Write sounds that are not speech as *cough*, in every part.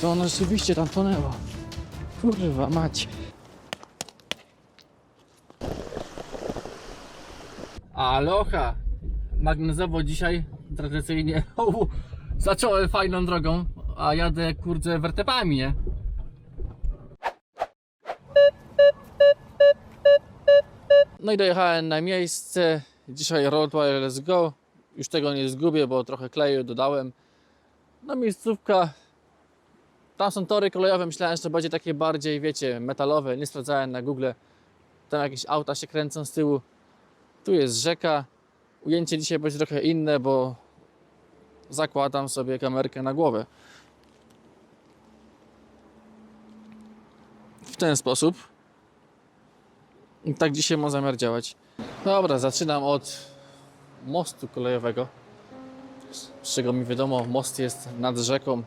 To ono rzeczywiście tam tonęło. Kurwa macie. Aloha! Magnezowo dzisiaj tradycyjnie *laughs* zacząłem fajną drogą, a jadę kurde wertepami, nie? No i dojechałem na miejsce. Dzisiaj Roadwire Let's Go. Już tego nie zgubię, bo trochę kleju dodałem. No miejscówka. Tam są tory kolejowe. Myślałem, że to będzie takie bardziej, wiecie, metalowe. Nie sprawdzałem na Google. Tam jakieś auta się kręcą z tyłu. Tu jest rzeka. Ujęcie dzisiaj będzie trochę inne, bo zakładam sobie kamerkę na głowę. W ten sposób. I tak dzisiaj mam zamiar działać. Dobra, zaczynam od mostu kolejowego. Z czego mi wiadomo, most jest nad rzeką,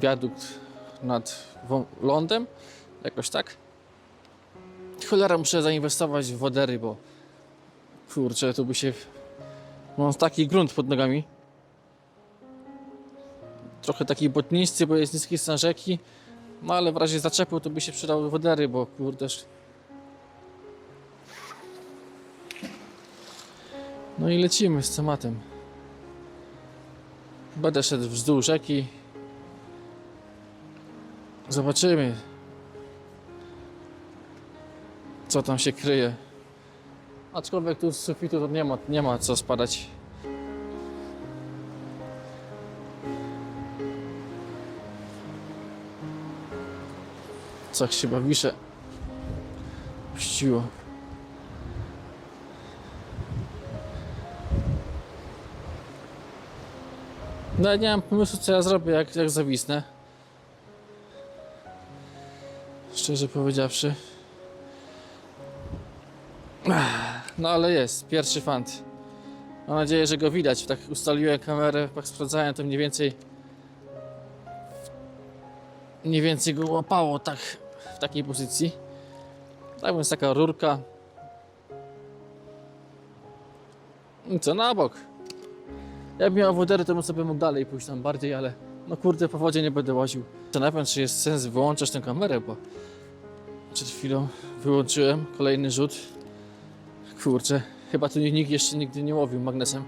wiadukt nad lądem. Jakoś tak. Cholera, muszę zainwestować w wodery, bo kurczę, tu by się. Mam taki grunt pod nogami. Trochę taki botnisty, bo jest niski stan rzeki. No ale w razie zaczepu to by się przydały wodery, bo kurde. No i lecimy z tematem. Będę szedł wzdłuż rzeki. Zobaczymy, co tam się kryje. Aczkolwiek tu z sufitu to nie ma, nie ma co spadać. Coś się bawisze puściło. No nie mam pomysłu co ja zrobię jak, jak zawisnę. Szczerze powiedziawszy. No ale jest, pierwszy fant. Mam nadzieję, że go widać. Tak ustaliłem kamerę, tak sprawdzałem to mniej więcej. Mniej więcej go łapało tak w takiej pozycji. Tak więc taka rurka. I co na bok. Ja miał wodery, to bym sobie mógł dalej pójść tam bardziej, ale no kurde, po wodzie nie będę łaził. Zastanawiam się, czy jest sens wyłączać tę kamerę, bo przed chwilą wyłączyłem kolejny rzut. Kurczę, chyba tu nikt jeszcze nigdy nie łowił magnesem.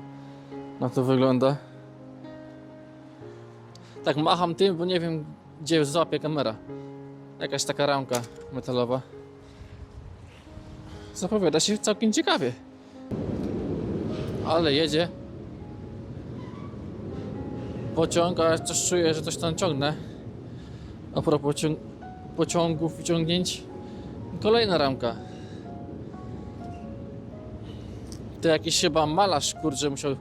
Na to wygląda. Tak macham tym, bo nie wiem, gdzie złapie kamera. Jakaś taka ramka metalowa. Zapowiada się całkiem ciekawie. Ale jedzie pociąg, a coś czuję, że coś tam ciągnę. A propos cią- pociągów i ciągnięć. Kolejna ramka. To jakiś chyba malarz, kurczę, musiał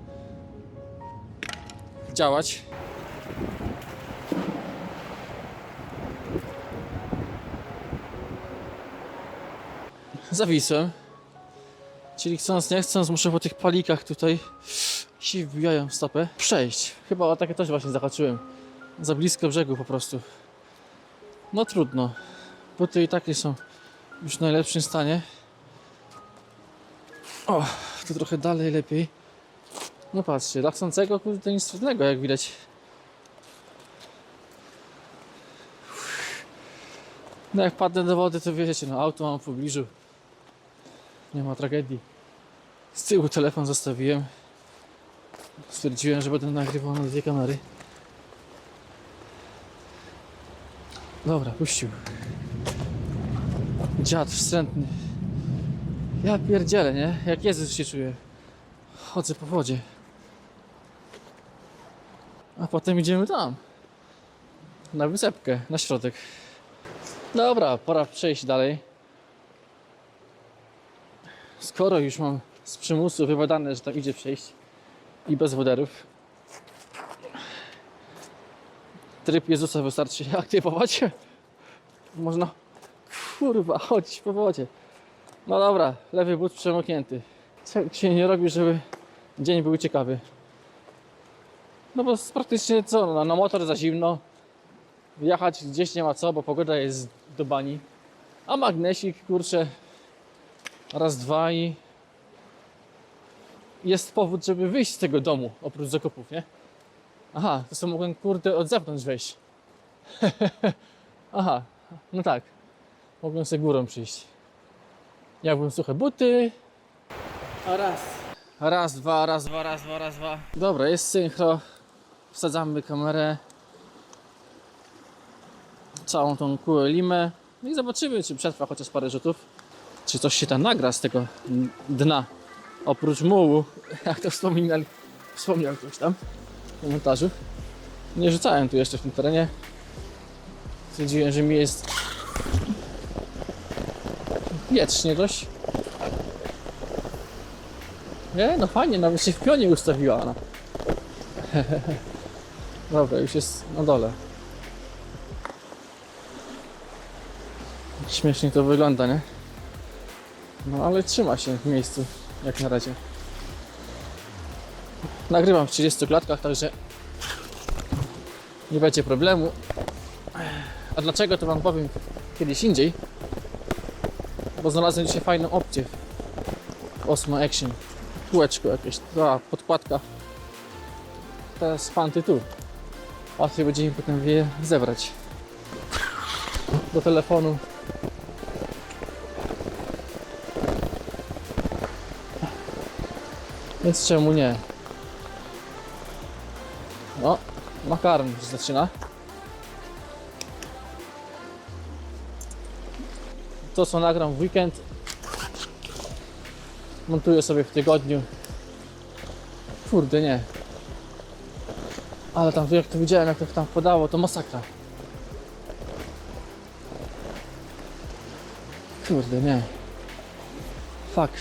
działać. Zawisłem. Czyli chcąc, nie chcąc, muszę po tych palikach tutaj się wbijają w stopę. Przejść. Chyba o takie też właśnie zahaczyłem. Za blisko brzegu po prostu. No trudno. Buty i takie są już w najlepszym stanie. O, tu trochę dalej lepiej. No patrzcie, dla chcącego kurde nic trudnego jak widać. No jak padnę do wody to wiecie, no auto mam w pobliżu. Nie ma tragedii. Z tyłu telefon zostawiłem. Stwierdziłem, że będę nagrywał na dwie kamery. Dobra, puścił. Dziad wstrętny. Ja pierdzielę, nie? Jak Jezus się czuję. Chodzę po wodzie. A potem idziemy tam. Na wysepkę, na środek. Dobra, pora przejść dalej. Skoro już mam z przymusu wybadane, że tam idzie przejść i bez woderów. Tryb Jezusa wystarczy *laughs* aktywować. Można, kurwa, chodzić po wodzie. No dobra, lewy but przemoknięty. Co się nie robi, żeby dzień był ciekawy. No bo praktycznie co, no, na motor za zimno. Jechać gdzieś nie ma co, bo pogoda jest do bani. A magnesik, kurczę, raz, dwa i jest powód, żeby wyjść z tego domu, oprócz zakupów, nie? Aha, to sobie mogłem, kurde, od zewnątrz wejść. *laughs* Aha, no tak. Mogłem sobie górą przyjść. Jakbym suche buty. A raz. Raz, dwa, raz, dwa, raz, dwa, raz, dwa. Dobra, jest synchro. Wsadzamy kamerę. Całą tą kulę limę. No i zobaczymy, czy przetrwa chociaż parę rzutów. Czy coś się tam nagra z tego dna. Oprócz mułu, *laughs* jak to wspominali, wspomniał ktoś tam w komentarzu. Nie rzucałem tu jeszcze w tym terenie. Stwierdziłem, że mi jest wietrznie dość. Nie, no fajnie, nawet się w pionie ustawiła ona. *laughs* Dobra, już jest na dole. Śmiesznie to wygląda, nie? No ale trzyma się w miejscu, jak na razie. Nagrywam w 30 klatkach, także nie będzie problemu. A dlaczego to Wam powiem kiedyś indziej? Bo znalazłem dzisiaj fajną opcję Osmo Action. Kółeczko jakieś, ta podkładka. Teraz fanty tu. Łatwiej będzie mi potem je zebrać. Do telefonu. Więc czemu nie? No, makaron już zaczyna. To co nagram w weekend montuję sobie w tygodniu. Kurde nie. Ale tam jak to widziałem jak to tam podało to masakra. Kurde nie. Fuck.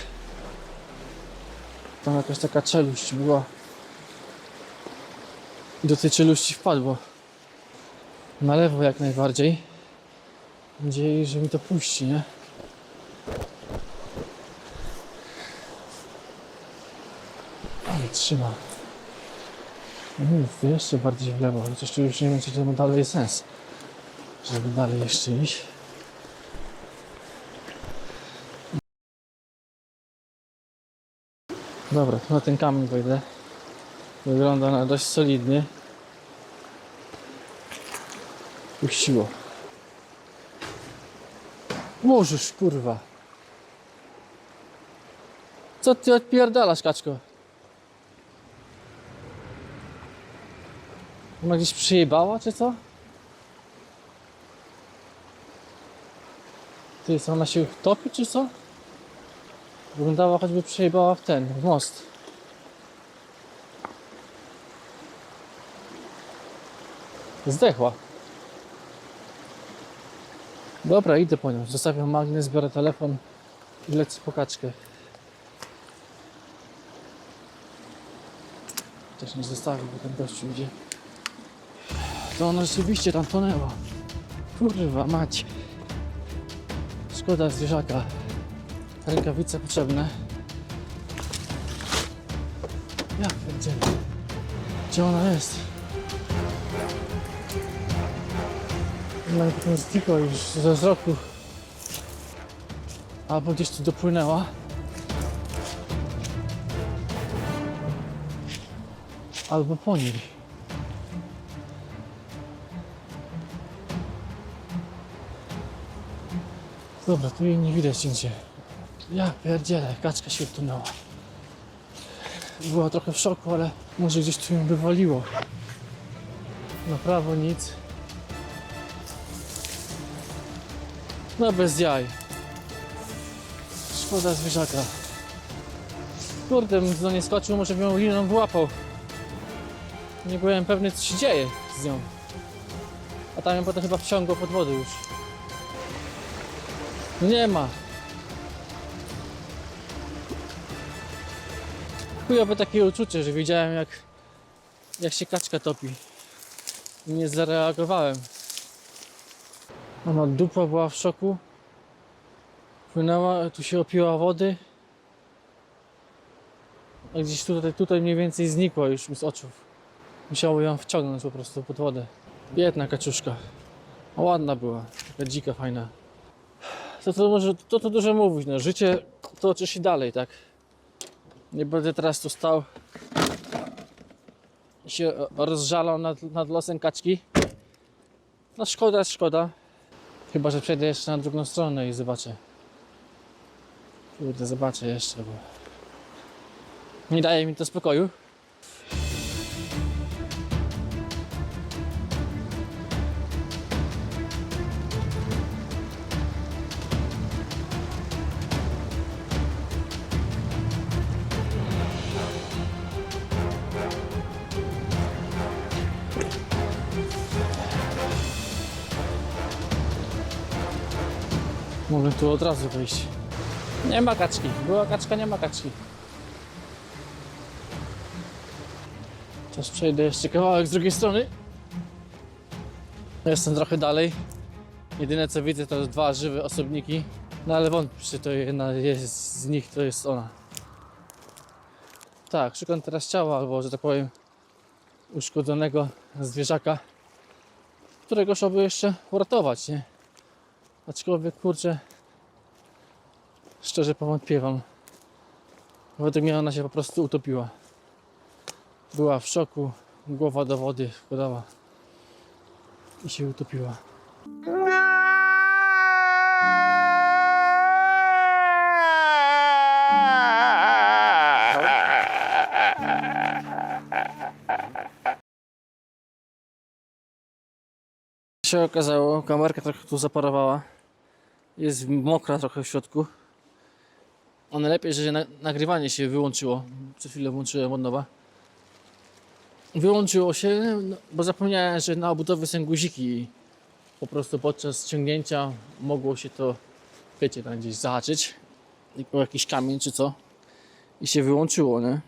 Tam jakaś taka czeluść była. I do tej czeluści wpadło. Na lewo jak najbardziej. Mam nadzieję, że mi to puści, nie? Ale trzyma. To jeszcze bardziej w lewo, chociaż już nie wiem, czy to dalej jest sens. Żeby dalej jeszcze iść. Dobra, na ten kamień wejdę. Wygląda na dość solidnie. Puściło. Możesz, kurwa. Co ty odpierdalasz, kaczko? Ona gdzieś przyjebała, czy co? Ty, co ona się topi, czy co? Wyglądała choćby przejebała w ten, w most. Zdechła. Dobra, idę po nią. Zostawiam magnes, biorę telefon i lecę po kaczkę. Też nie zostawił, bo ten gościu idzie. To ona rzeczywiście tam tonęła. Kurwa, mać. Szkoda zwierzaka. Rękawice potrzebne. Ja pierdzielę. Gdzie ona jest? Mi potem znikła już ze wzroku. Albo gdzieś tu dopłynęła. Albo po niej. Dobra, tu jej nie widać nigdzie. Ja pierdzielę, kaczka się utonęła. Była trochę w szoku, ale może gdzieś tu ją wywaliło. Na prawo nic. No bez jaj. Szkoda zwierzaka. Kurde, do nie skoczył, może ją liną wyłapał. Nie byłem pewny, co się dzieje z nią. A tam ją potem chyba wciągło pod wodę już. Nie ma. Chujowe takie uczucie, że widziałem jak, jak się kaczka topi. Nie zareagowałem. Ona dupa była w szoku. Płynęła, tu się opiła wody. A gdzieś tutaj, tutaj mniej więcej znikła już mi z oczu. Musiało ją wciągnąć po prostu pod wodę. Biedna kaczuszka. A ładna była. Taka dzika, fajna. To to, może, to to dużo mówić, no. Życie toczy się dalej, tak? Nie będę teraz tu stał i się rozżalał nad, nad losem kaczki. No szkoda, szkoda. Chyba, że przejdę jeszcze na drugą stronę i zobaczę. Kurde, zobaczę jeszcze, bo... Nie daje mi to spokoju. Mogę tu od razu wyjść. Nie ma kaczki. Była kaczka, nie ma kaczki. Teraz przejdę jeszcze kawałek z drugiej strony. Jestem trochę dalej. Jedyne co widzę to dwa żywe osobniki. No ale wątpię, czy to jedna jest z nich to jest ona. Tak, szukam teraz ciała, albo że tak powiem uszkodzonego zwierzaka, którego trzeba by jeszcze uratować, nie? Aczkolwiek kurczę, szczerze powątpiewam. Według mnie ona się po prostu utopiła. Była w szoku, głowa do wody wkładała i się utopiła. się okazało, kamerka trochę tu zaparowała. Jest mokra trochę w środku. A najlepiej, że na, nagrywanie się wyłączyło. Przed chwilę włączyłem od nowa. Wyłączyło się, no, bo zapomniałem, że na obudowie są guziki po prostu podczas ciągnięcia mogło się to, wiecie, tam gdzieś zahaczyć o jakiś kamień czy co i się wyłączyło, nie?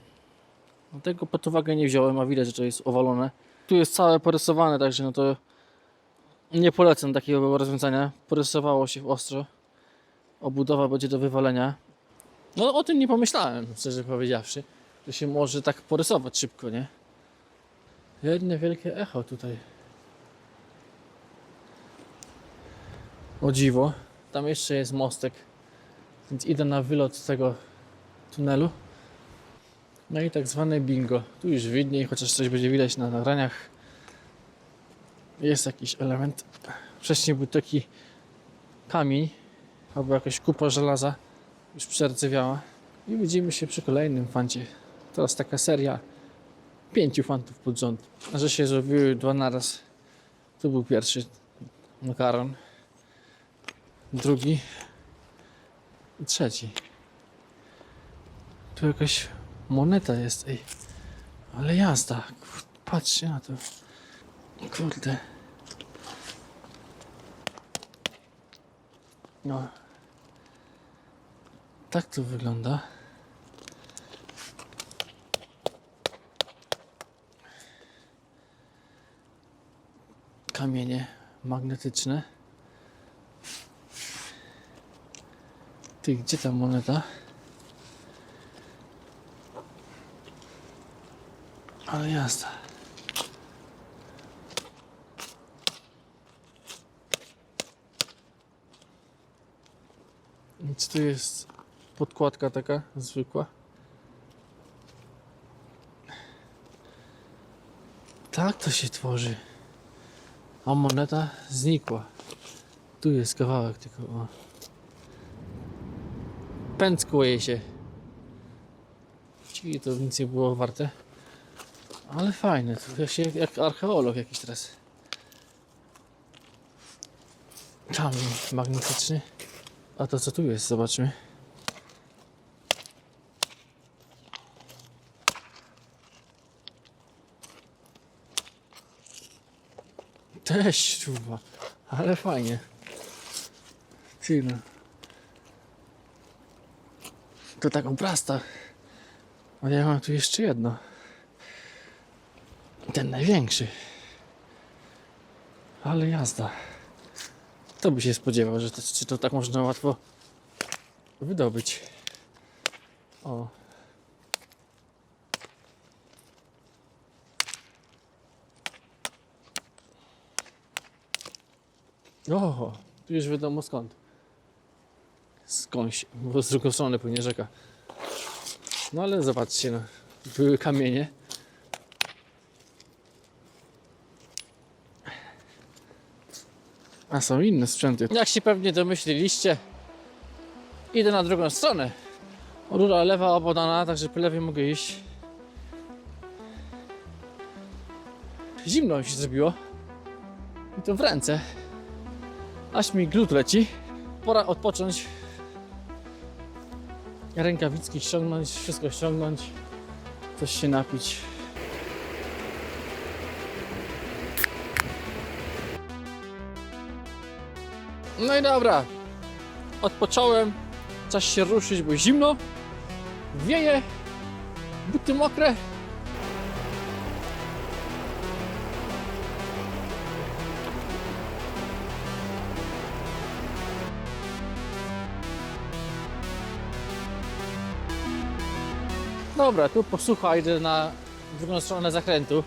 Dlatego pod uwagę nie wziąłem, a widać, że to jest owalone. Tu jest całe porysowane, także no to nie polecam takiego rozwiązania. Porysowało się ostro. Obudowa będzie do wywalenia. No o tym nie pomyślałem, szczerze powiedziawszy, że się może tak porysować szybko, nie? Jedne wielkie echo tutaj. O dziwo. Tam jeszcze jest mostek. Więc idę na wylot tego tunelu. No i tak zwane bingo. Tu już widniej, chociaż coś będzie widać na nagraniach. Jest jakiś element. Wcześniej był taki kamień albo jakaś kupa żelaza już przerdzewiała. I widzimy się przy kolejnym fancie. Teraz taka seria pięciu fantów pod rząd. Że się zrobiły dwa naraz. Tu był pierwszy makaron, drugi i trzeci. Tu jakaś moneta jest, ej. Ale jazda. Patrzcie na to. Kurde. No. Tak to wygląda. Kamienie magnetyczne. Ty, gdzie ta moneta? Ale jazda. Więc tu jest podkładka taka zwykła. Tak to się tworzy. A moneta znikła. Tu jest kawałek tylko. O. Pęckło jej się. Czyli to nic nie było warte. Ale fajne. To się, jak archeolog jakiś teraz. Kamień magnetyczny. A to co tu jest? Zobaczmy. Też śruba, ale fajnie. Ty no. To taką prasta. Ale ja mam tu jeszcze jedno. Ten największy. Ale jazda. Kto by się spodziewał, że to, czy to tak można łatwo wydobyć. O. Tu już wiadomo skąd. Skądś, bo z drugą strony płynie rzeka. No ale zobaczcie, no. Były kamienie. A są inne sprzęty. Jak się pewnie domyśliliście, idę na drugą stronę. Rura lewa obodana, także po lewej mogę iść. Zimno mi się zrobiło. I to w ręce. Aż mi glut leci. Pora odpocząć. Rękawiczki ściągnąć, wszystko ściągnąć. Coś się napić. No i dobra. Odpocząłem. Czas się ruszyć, bo zimno. Wieje. Buty mokre. Dobra, tu posłucha, idę na drugą stronę zakrętu.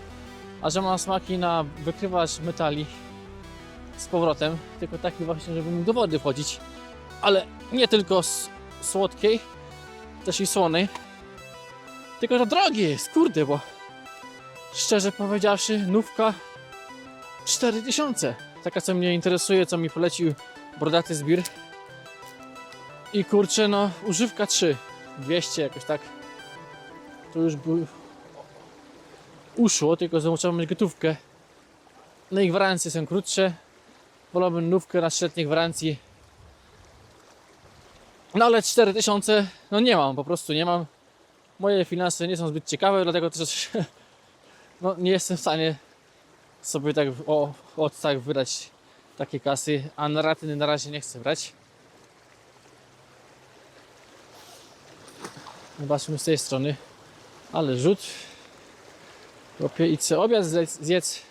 A że mam smaki na wykrywacz metali z powrotem, tylko taki właśnie, żeby mógł do wody wchodzić. Ale nie tylko s- słodkiej, też i słonej. Tylko to drogie jest, kurde, bo szczerze powiedziawszy, nówka 4000. Taka, co mnie interesuje, co mi polecił brodaty zbir. I kurczę, no, używka 3. 200 jakoś tak. To już by uszło, tylko mieć gotówkę. No i gwarancje są krótsze. Wolałbym nówkę na trzyletniej gwarancji. No ale 4000 no nie mam, po prostu nie mam. Moje finanse nie są zbyt ciekawe, dlatego też *laughs* no, nie jestem w stanie sobie tak o, od tak wydać takie kasy, a na raty na razie nie chcę brać. Zobaczmy z tej strony. Ale rzut. Chłopie, idź sobie obiad zjedz.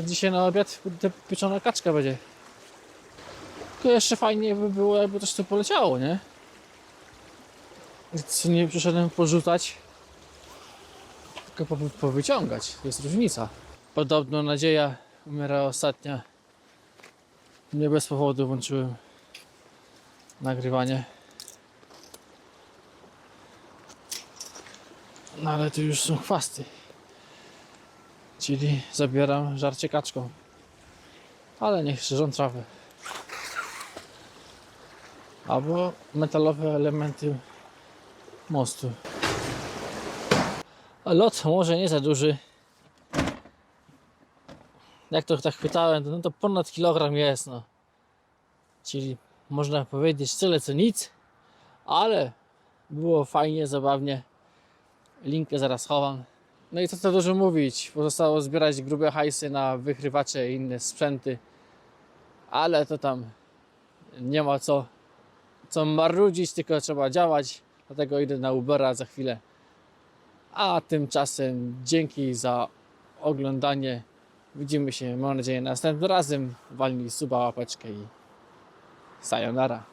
Co dzisiaj na obiad pieczona kaczka będzie. Tylko jeszcze fajnie by było, jakby coś tu poleciało, nie? Co nie przyszedłem porzucać, tylko po, powyciągać. To jest różnica. Podobno nadzieja umiera ostatnia. Nie bez powodu włączyłem nagrywanie. No ale tu już są chwasty. Czyli zabieram żarcie kaczką. Ale niech szerzą trawę. Albo metalowe elementy mostu. Lot może nie za duży. Jak to tak chwytałem, no to ponad kilogram jest, no. Czyli można powiedzieć tyle co nic, ale było fajnie, zabawnie. Linkę zaraz chowam. No i co tu dużo mówić, pozostało zbierać grube hajsy na wychrywacze i inne sprzęty, ale to tam nie ma co, co marudzić, tylko trzeba działać, dlatego idę na Ubera za chwilę. A tymczasem dzięki za oglądanie. Widzimy się, mam nadzieję, następnym razem. Walnij suba, łapeczkę i sayonara.